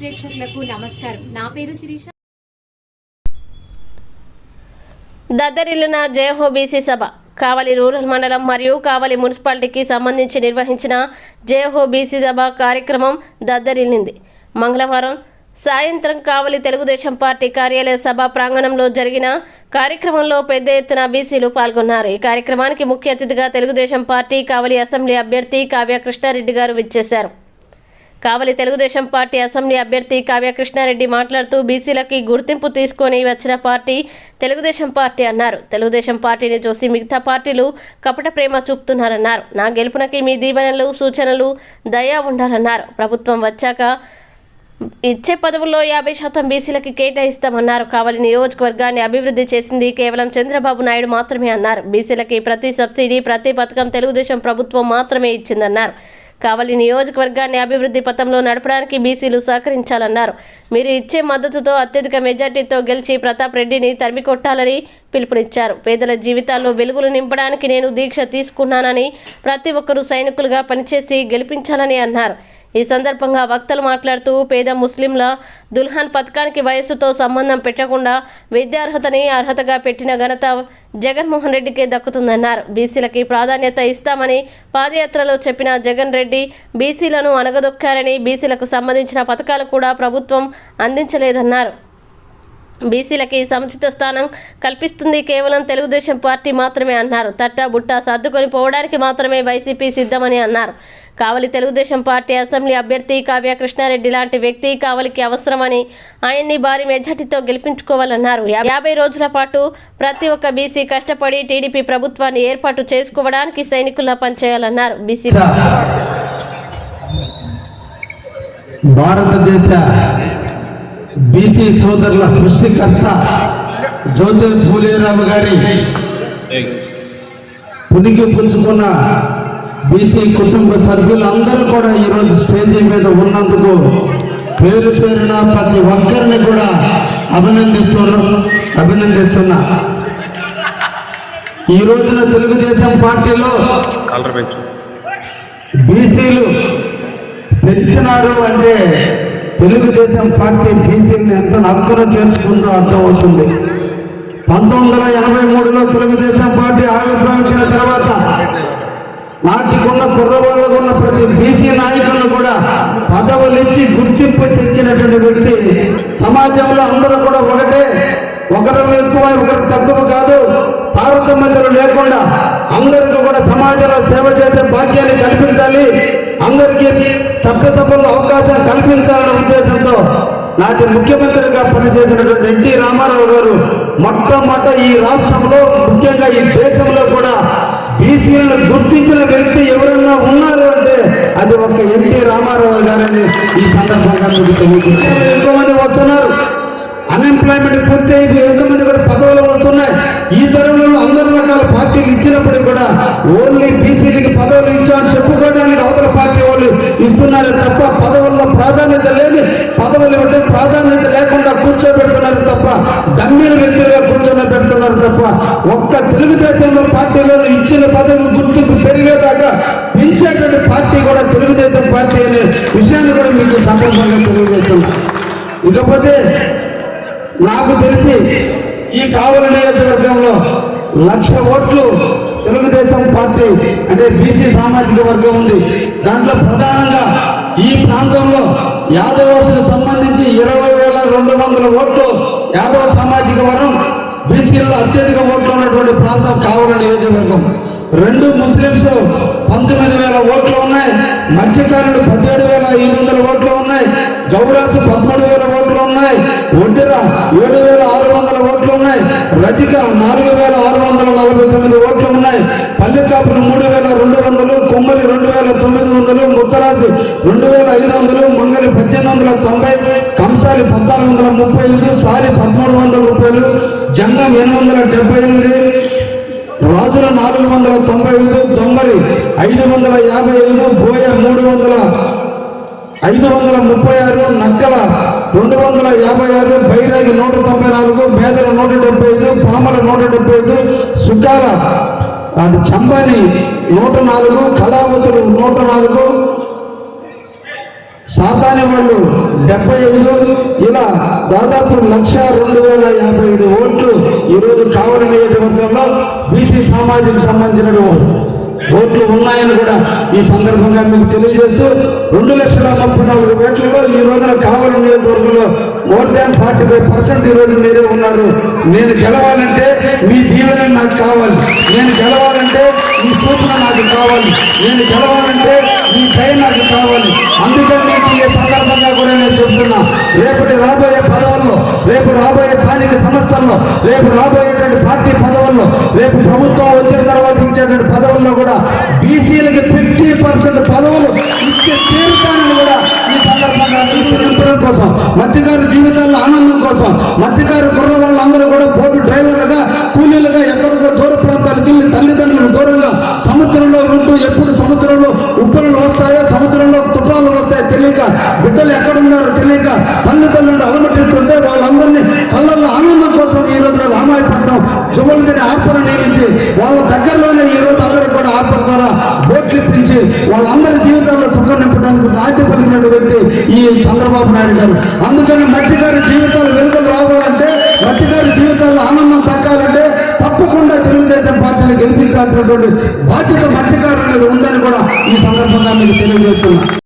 ప్రేక్షకులకు నమస్కారం. నా పేరు శిరీష. దద్దరిల్లిన జయహో బీసీ సభ కావలి రూరల్ మండలం మరియు కావలి మున్సిపాలిటీకి సంబంధించి నిర్వహించిన జయహో బీసీ సభ కార్యక్రమం దద్దరిల్లింది. మంగళవారం సాయంత్రం కావలి తెలుగుదేశం పార్టీ కార్యాలయ సభ ప్రాంగణంలో జరిగిన కార్యక్రమంలో పెద్ద ఎత్తున బీసీలు పాల్గొన్నారు. ఈ కార్యక్రమానికి ముఖ్య అతిథిగా తెలుగుదేశం పార్టీ కావలి అసెంబ్లీ అభ్యర్థి కావ్య కృష్ణారెడ్డి గారు విచ్చేశారు. కావలి తెలుగుదేశం పార్టీ అసెంబ్లీ అభ్యర్థి కావ్య కృష్ణారెడ్డి మాట్లాడుతూ బీసీలకి గుర్తింపు తీసుకొని వచ్చిన పార్టీ తెలుగుదేశం పార్టీ అన్నారు. తెలుగుదేశం పార్టీని చూసి మిగతా పార్టీలు కపట ప్రేమ చూపుతున్నారన్నారు. నా గెలుపునకి మీ దీవెనలు సూచనలు దయా ఉండాలన్నారు. ప్రభుత్వం వచ్చాక ఇచ్చే పదవుల్లో యాభై శాతం బీసీలకి కేటాయిస్తామన్నారు. కావలి నియోజకవర్గాన్ని అభివృద్ధి చేసింది కేవలం చంద్రబాబు నాయుడు మాత్రమే అన్నారు. బీసీలకి ప్రతి సబ్సిడీ ప్రతి పథకం తెలుగుదేశం ప్రభుత్వం మాత్రమే ఇచ్చిందన్నారు. కావలి నియోజకవర్గాన్ని అభివృద్ధి పథంలో నడపడానికి బీసీలు సహకరించాలన్నారు. మీరు ఇచ్చే మద్దతుతో అత్యధిక మెజార్టీతో గెలిచి ప్రతాప్ రెడ్డిని తరిమి కొట్టాలని పిలుపునిచ్చారు. పేదల జీవితాల్లో వెలుగులు నింపడానికి నేను దీక్ష తీసుకున్నానని ప్రతి ఒక్కరూ సైనికులుగా పనిచేసి గెలిపించాలని అన్నారు. ఈ సందర్భంగా వక్తలు మాట్లాడుతూ పేద ముస్లింల దుల్హన్ పథకానికి వయస్సుతో సంబంధం పెట్టకుండా విద్యార్హతని అర్హతగా పెట్టిన ఘనత జగన్మోహన్ రెడ్డికే దక్కుతుందన్నారు. బీసీలకి ప్రాధాన్యత ఇస్తామని పాదయాత్రలో చెప్పిన జగన్ రెడ్డి బీసీలను అనగదొక్కారని బీసీలకు సంబంధించిన పథకాలు కూడా ప్రభుత్వం అందించలేదన్నారు. బీసీలకి సముచిత స్థానం కల్పిస్తుంది కేవలం తెలుగుదేశం పార్టీ మాత్రమే అన్నారు. తట్ట బుట్ట సర్దుకొని పోవడానికి మాత్రమే వైసీపీ సిద్ధమని అన్నారు. కావలి తెలుగుదేశం పార్టీ అసెంబ్లీ అభ్యర్థి కావ్య కృష్ణారెడ్డి లాంటి వ్యక్తి కావలికి అవసరమని ఆయన్ని భారీ మెజార్టీతో గెలిపించుకోవాలన్నారు. యాభై రోజుల పాటు ప్రతి ఒక్క బీసీ కష్టపడి టీడీపీ ప్రభుత్వాన్ని ఏర్పాటు చేసుకోవడానికి సైనికుల్లా పనిచేయాలన్నారు బీసీ భారతదేశ బీసీ సోదరుల సృష్టికర్త జ్యోతి పూలేరావు గారి పునికి పుంజుకున్న బీసీ కుటుంబ సభ్యులందరూ కూడా ఈరోజు స్టేజీ మీద ఉన్నందుకు పేరు పేరున ప్రతి ఒక్కరిని కూడా అభినందిస్తున్నా అభినందిస్తున్నా. ఈ రోజున తెలుగుదేశం పార్టీలో బీసీలు పెంచినారు అంటే తెలుగుదేశం పార్టీ బీసీని ఎంత నక్కున చేర్చుకుందో అర్థమవుతుంది. పంతొమ్మిది వందల ఎనభై మూడులో తెలుగుదేశం పార్టీ ఆవిర్భవించిన నాటికున్న కుర్రవాళ్ళకు ఉన్న ప్రతి బీసీ నాయకులను కూడా పదవులు ఇచ్చి గుర్తింపు తెచ్చినటువంటి వ్యక్తి. సమాజంలో అందరూ కూడా ఒకటే ఒకరు ఎక్కువ ఒకరు తక్కువ కాదు తారతమ్యతలు లేకుండా అందరికీ కూడా సమాజంలో సేవ చేసే భాగ్యాన్ని కల్పించాలి. అందరికీ చట్టసభల్లో అవకాశం కల్పించాలనే ఉద్దేశంతో నాటి ముఖ్యమంత్రిగా పనిచేసినటువంటి ఎన్టీ రామారావు గారు మొట్టమొదట ఈ రాష్ట్రంలో ముఖ్యంగా ఈ దేశంలో కూడా బీసీలను గుర్తించిన వ్యక్తి ఎవరన్నా ఉన్నారు అంటే అది ఒక ఎన్టీ రామారావు గారని ఈ సందర్భంగా మీకు తెలియజేస్తున్నాను ఎంతో మంది వస్తున్నారు? అన్ఎంప్లాయ్మెంట్ పూర్తి అయిపోయి ఎంతో మంది కూడా పదవులు వస్తున్నాయి. ఈ తరంలో అందరు రకాల పార్టీలు ఇచ్చినప్పటికీ కూడా ఓన్లీ బీసీలకి పదవులు ఇచ్చామని చెప్పుకోవడానికి అవతల పార్టీ వాళ్ళు ఇస్తున్నారు తప్ప పదవుల్లో ప్రాధాన్యత లేదు పదవులు ఇవ్వడం ప్రాధాన్యత లేకుండా కూర్చోబెడుతున్నారు తప్ప గమ్యన వ్యక్తులుగా కూర్చొని పెడుతున్నారు తప్ప ఒక్క తెలుగుదేశంలో పార్టీలో ఇచ్చిన పదవి గుర్తింపు పెరిగేదాకా పెంచేటువంటి పార్టీ కూడా తెలుగుదేశం పార్టీ అనే విషయాన్ని కూడా మీకు సందర్భంగా తెలియజేస్తున్నా ఇకపోతే నాకు తెలిసి ఈ కావలి నియోజకవర్గంలో లక్ష ఓట్లు తెలుగుదేశం పార్టీ అంటే బీసీ సామాజిక వర్గం ఉంది. దాంట్లో ప్రధానంగా ఈ ప్రాంతంలో యాదవాసులకు సంబంధించి ఇరవై వేల రెండు వందల ఓట్లు యాదవ సామాజిక వర్గం బీసీలో అత్యధిక ఓట్లు ఉన్నటువంటి ప్రాంతం కావుల నియోజకవర్గం. రెండు ముస్లింస్ పంతొమ్మిది వేల ఓట్లు ఉన్నాయి. మత్స్యకారులు పదిహేడు వేల ఐదు వందల ఓట్లు ఉన్నాయి. గౌరాసు పదమూడు వేల ఓట్లు ఉన్నాయి. ఒడ్డిర ఏడు వేల ఆరు వందల ఓట్లు ఉన్నాయి. రజిక నాలుగు వేల ఆరు వందల నలభై తొమ్మిది ఓట్లు ఉన్నాయి. పల్లెకాపులు మూడు వేల రెండు వందలు కొమ్మలి రెండు వేల తొమ్మిది వందలు ముత్తరాజు రెండు వేల ఐదు వందలు మంగలి పద్దెనిమిది వందల తొంభై కంసాలి పద్నాలుగు వందల ముప్పై ఐదు సారి పదమూడు వందల రూపాయలు జంగం ఎనిమిది వందల డెబ్బై ఎనిమిది రాజుల నాలుగు వందల తొంభై ఐదు దొంగలి ఐదు వందల యాభై ఐదు బోయ మూడు వందల ఐదు వందల ముప్పై ఆరు నక్కల రెండు వందల యాభై ఆరు బైరాగి నూట తొంభై నాలుగు మేదల నూట డెబ్బై ఐదు పామల నూట డెబ్బై ఐదు సుకాల అది చంబాని నూట నాలుగు కళావతులు నూట నాలుగు సాతాని వాళ్ళు డెబ్బై ఐదు ఇలా దాదాపు లక్ష రెండు వేల యాభై ఐదు ఓట్లు ఈరోజు కావలి నియోజకవర్గంలో బీసీ సామాజిక సంబంధించిన ఓట్లు ఉన్నాయని కూడా ఈ సందర్భంగా మీకు తెలియజేస్తూ రెండు లక్షల ముప్పై నాలుగు ఓట్లలో ఈ రోజున కావలి నియోజకవర్గంలో more than forty five percent ఈ రోజు మీరే ఉన్నారు. నేను గెలవాలంటే మీ దీవెన నాకు కావాలి. నేను గెలవాలంటే మీ సూచన నాకు కావాలి. నేను గెలవాలంటే మీ దయ నాకు కావాలి. అందుకని మీకు కూడా నేను చెప్తున్నా. రేపటి రాబోయే పదవుల్లో రేపు రాబోయే స్థానిక సంస్థల్లో రేపు రాబోయేటువంటి పార్టీ పదవుల్లో రేపు ప్రభుత్వం వచ్చిన తర్వాత ఇచ్చేటువంటి పదవుల్లో కూడా బీసీలకి ఫిఫ్టీ పర్సెంట్ పదవులు ఇచ్చే తీరుతానని కూడా ఈ సందర్భంగా నింపడం కోసం. మత్స్యకారు జీవితాల్లో ఆనందం కోసం. మత్స్యకారు కుర్ర వాళ్ళందరూ కూడా పోటీ ప్రేరేపించి వాళ్ళందరి జీవితాల్లో సుఖం నింపడానికి నాట్య పలికిన వ్యక్తి ఈ చంద్రబాబు నాయుడు గారు. అందుకని మత్స్యకారి జీవితాలు వెలుగులు రావాలంటే మత్స్యకారి జీవితాల్లో ఆనందం తగ్గాలంటే తప్పకుండా తెలుగుదేశం పార్టీని గెలిపించాల్సినటువంటి బాధ్యత మత్స్యకారుల మీద ఉందని కూడా ఈ సందర్భంగా మీకు తెలియజేస్తున్నా.